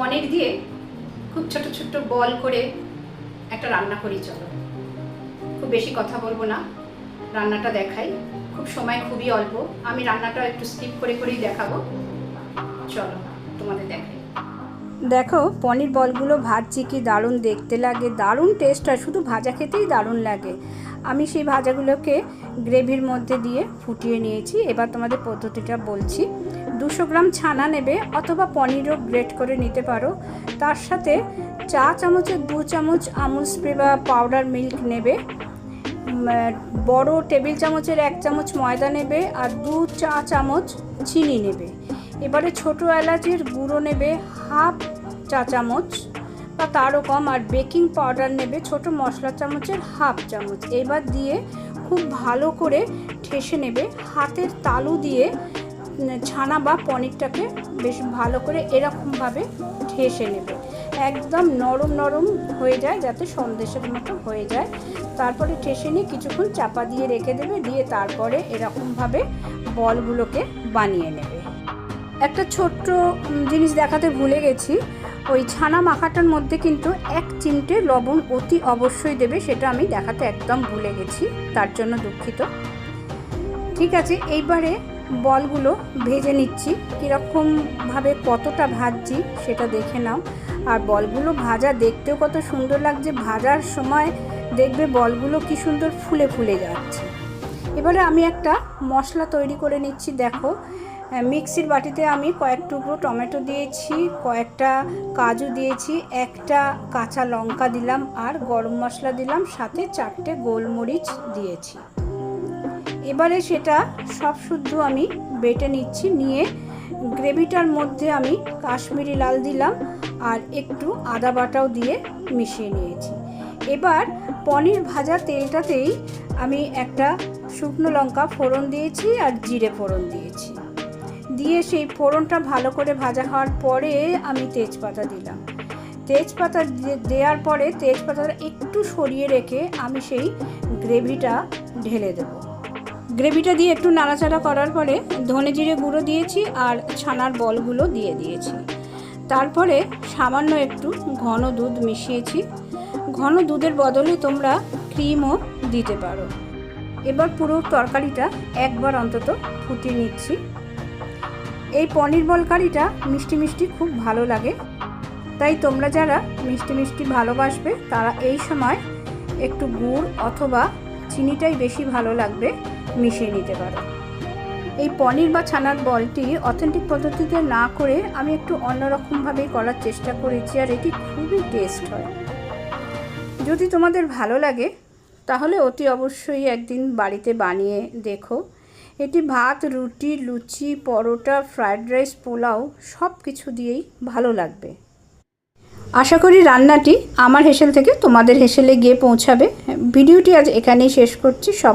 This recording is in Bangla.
পনির দিয়ে খুব ছোট ছোট বল করে একটা রান্না করি, চলো। খুব বেশি কথা বলব না, রান্নাটা দেখাই। খুব সময় খুবই অল্প, আমি রান্নাটা একটু স্কিপ করে করেই দেখাবো। চলো, তোমাদের দেখাই। দেখো, পনির বলগুলো ভাজছি কি দারুণ দেখতে লাগে, দারুণ টেস্ট হয়, শুধু ভাজা খেতেই দারুণ লাগে। আমি সেই ভাজাগুলোকে গ্রেভির মধ্যে দিয়ে ফুটিয়ে নিয়েছি, এবার তোমাদের পদ্ধতিটা বলছি। দুশো গ্রাম ছানা নেবে অথবা পনিরও গ্রেট করে নিতে পারো। তার সাথে চা চামচের দু চামচ আমুল স্প্রে বা পাউডার মিল্ক নেবে। বড় টেবিল চামচের এক চামচ ময়দা নেবে আর দু চা চামচ চিনি নেবে। এবারে ছোট এলাচের গুঁড়ো নেবে হাফ চা চামচ বা তারও কম আর বেকিং পাউডার নেবে ছোট মশলা চামচের হাফ চামচ। এবার দিয়ে খুব ভালো করে ঠেসে নেবে। হাতের তালু দিয়ে ছানা বা পনিরটাকে বেশ ভালো করে এরকমভাবে ঠেসে নেবে। একদম নরম নরম হয়ে যায় যাতে সন্দেশের মতো হয়ে যায়। তারপরে ঠেসে নিয়ে কিছুক্ষণ চাপা দিয়ে রেখে দেবে, দিয়ে তারপরে এরকমভাবে বলগুলোকে বানিয়ে নেবে। একটা ছোট্ট জিনিস দেখাতে ভুলে গেছি। ওই ছানা মাখাটার মধ্যে কিন্তু এক চিমটে লবণ অতি অবশ্যই দেবে, সেটা আমি দেখাতে একদম ভুলে গেছি, তার জন্য দুঃখিত। ঠিক আছে, এইবারে বলগুলো ভেজে নিচ্ছি। কীরকমভাবে কতটা ভাজছি সেটা দেখে নাও। আর বলগুলো ভাজা দেখতেও কত সুন্দর লাগছে। ভাজার সময় দেখবে বলগুলো কি সুন্দর ফুলে ফুলে যাচ্ছে। এবারে আমি একটা মশলা তৈরি করে নিচ্ছি, দেখো। মিক্সির বাটিতে আমি কয়েক টুকরো টমেটো দিয়েছি, কয়েকটা কাজু দিয়েছি, একটা কাঁচা লঙ্কা দিলাম আর গরম মশলা দিলাম, সাথে চারটে গোলমরিচ দিয়েছি। এবারে সেটা সব শুদ্ধ আমি বেটে নিচ্ছি, নিয়ে গ্রেভিটার মধ্যে আমি কাশ্মীরি লাল দিলাম আর একটু আদা বাটাও দিয়ে মিশিয়ে নিয়েছি। এবার পনির ভাজা তেলটাতেই আমি একটা শুকনো লঙ্কা ফোড়ন দিয়েছি আর জিরে ফোড়ন দিয়েছি। দিয়ে সেই ফোড়নটা ভালো করে ভাজা হওয়ার পরে আমি তেজপাতা দিলাম। তেজপাতা দেওয়ার পরে তেজপাতাটা একটু সরিয়ে রেখে আমি সেই গ্রেভিটা ঢেলে দেবো। গ্রেভিটা দিয়ে একটু নাড়াচাড়া করার পরে ধনে জিরে গুঁড়ো দিয়েছি আর ছানার বলগুলো দিয়ে দিয়েছি। তারপরে সামান্য একটু ঘন দুধ মিশিয়েছি। ঘন দুধের বদলে তোমরা ক্রিমও দিতে পারো। এবার পুরো তরকারিটা একবার অন্তত ফুটিয়ে নিচ্ছি। এই পনির বল কারিটা মিষ্টি মিষ্টি খুব ভালো লাগে। তাই তোমরা যারা মিষ্টি মিষ্টি ভালোবাসবে তারা এই সময় একটু গুড় অথবা চিনিটাই বেশি ভালো লাগবে, মিশিয়ে নিতে পারো। এই পনির বা ছানার বলটি অথেন্টিক পদ্ধতিতে না করে আমি একটু অন্যরকমভাবেই করার চেষ্টা করেছি আর এটি খুবই টেস্ট হয়। যদি তোমাদের ভালো লাগে, তাহলে অতি অবশ্যই একদিন বাড়িতে বানিয়ে দেখো। এটি ভাত, রুটি, লুচি, পরোটা, ফ্রায়েড রাইস, পোলাও সব কিছু দিয়েই ভালো লাগবে। আশা করি রান্নাটি আমার হেসেল থেকে তোমাদের হেসেলে গিয়ে পৌঁছাবে। ভিডিওটি আজ এখানেই শেষ করছি। সব